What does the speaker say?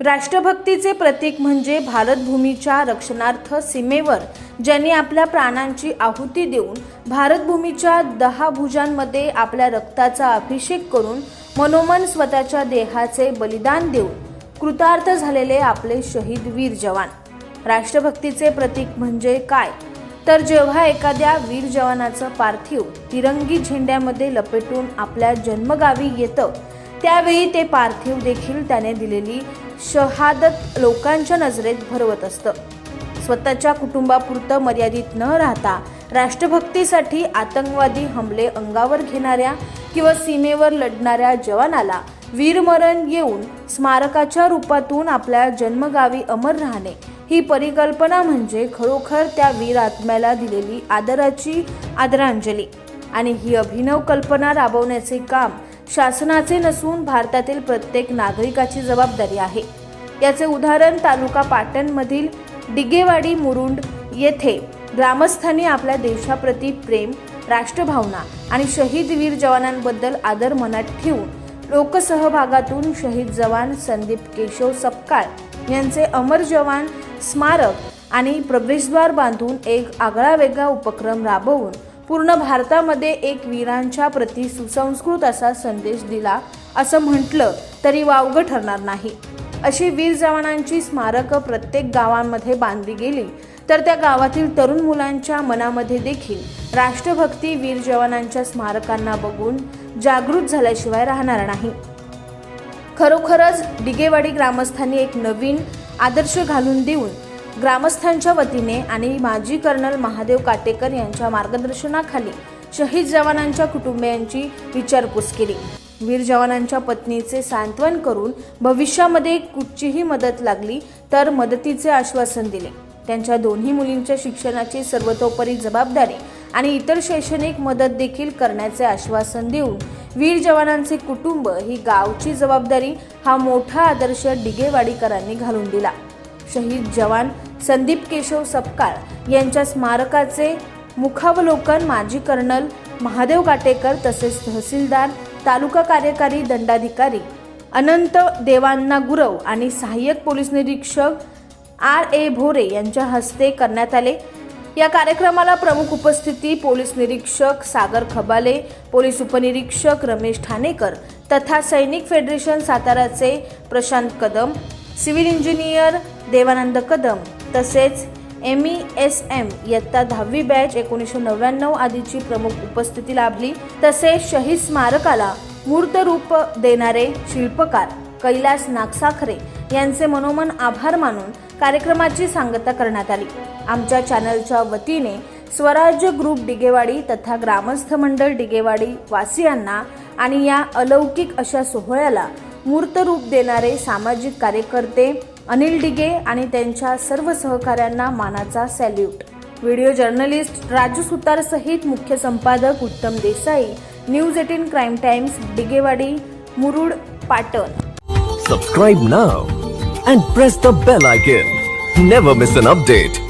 राष्ट्रभक्तीचे प्रतीक म्हणजे भारतभूमीच्या रक्षणार्थ सीमेवर ज्यांनी आपल्या प्राणांची आहुती देऊन भारतभूमीच्या दहा भुजांमध्ये आपल्या रक्ताचा अभिषेक करून मनोमन स्वतःच्या देहाचे बलिदान देऊन कृतार्थ झालेले आपले शहीद वीर जवान. राष्ट्रभक्तीचे प्रतीक म्हणजे काय? तर जेव्हा एखाद्या वीर जवानाचं पार्थिव तिरंगी झेंड्यामध्ये लपेटून आपल्या जन्मगावी येतं त्यावेळी ते पार्थिव देखील त्याने दिलेली शहादत लोकांच्या नजरेत भरवत असतं. स्वतःच्या कुटुंबापुरतं मर्यादित न राहता राष्ट्रभक्तीसाठी आतंकवादी हमले अंगावर घेणाऱ्या किंवा सीमेवर लढणाऱ्या जवानाला वीरमरण येऊन स्मारकाच्या रूपातून आपल्या जन्मगावी अमर राहणे ही परिकल्पना म्हणजे खरोखर त्या वीर आत्म्याला दिलेली आदराची आदरांजली. आणि ही अभिनव कल्पना राबवण्याचे काम शासनाचे नसून भारतातील प्रत्येक नागरिकाची जबाबदारी आहे. याचे उदाहरण तालुका पाटणमधील डिगेवाडी मुरुंड येथे ग्रामस्थांनी आपल्या देशाप्रती प्रेम राष्ट्रभावना आणि शहीद वीर जवानांबद्दल आदर मनात ठेवून लोकसहभागातून शहीद जवान संदीप केशव सपकाळ यांचे अमर जवान स्मारक आणि प्रवेशद्वार बांधून एक आगळा वेगळा उपक्रम राबवून पूर्ण भारतामध्ये एक वीरांच्या प्रती सुसंस्कृत असा संदेश दिला असं म्हटलं तरी वावगं ठरणार नाही. अशी वीर जवानांची स्मारकं प्रत्येक गावांमध्ये बांधली गेली तर त्या गावातील तरुण मुलांच्या मनामध्ये देखील राष्ट्रभक्ती वीर जवानांच्या स्मारकांना बघून जागृत झाल्याशिवाय राहणार नाही. खरोखरच डिगेवाडी ग्रामस्थांनी एक नवीन आदर्श घालून देऊन ग्रामस्थांच्या वतीने आणि माजी कर्नल महादेव काटेकर यांच्या मार्गदर्शनाखाली शहीद जवानांच्या कुटुंबियांची विचारपूस केली. वीर जवानांच्या पत्नीचे सांत्वन करून भविष्यामध्ये कुठचीही मदत लागली तर मदतीचे आश्वासन दिले. त्यांच्या दोन्ही मुलींच्या शिक्षणाची सर्वतोपरी जबाबदारी आणि इतर शैक्षणिक मदत देखील करण्याचे आश्वासन देऊन वीर जवानांचे कुटुंब ही गावची जबाबदारी हा मोठा आदर्श डिगेवाडीकरांनी घालून दिला. शहीद जवान संदीप केशव सपकाळ यांच्या स्मारकाचे मुखावलोकन माजी कर्नल महादेव काटेकर तसेच तहसीलदार तालुका कार्यकारी दंडाधिकारी अनंत देवांना गुरव आणि सहाय्यक पोलीस निरीक्षक आर ए भोरे यांच्या हस्ते करण्यात आले. या कार्यक्रमाला प्रमुख उपस्थिती पोलीस निरीक्षक सागर खबाले पोलीस उपनिरीक्षक रमेश ठाणेकर तथा सैनिक फेडरेशन साताराचे प्रशांत कदम सिव्हिल इंजिनियर देवानंद कदम तसेच एम ई एस एम इयत्ता दहावी बॅच एकोणीसशे नव्याण्णव आदीची प्रमुख उपस्थिती लाभली. तसेच शहीद स्मारकाला मूर्त रूप देणारे शिल्पकार कैलास नागसाखरे यांचे मनोमन आभार मानून कार्यक्रमाची सांगता करण्यात आली. आमच्या चॅनलच्या वतीने स्वराज्य ग्रुप डिगेवाडी तथा ग्रामस्थ मंडळ डिगेवाडी वासियांना आणि या अलौकिक अशा सोहळ्याला मूर्त रूप देणारे सामाजिक कार्यकर्ते अनिल डिगे आणि त्यांच्या सर्व सहकाऱ्यांना मानाचा salute. Video journalist Raju Sutar सहित मुख्य संपादक Uttam Desai news eighteen crime times Digewadi Murud Patan. Subscribe now and press the bell icon never miss an update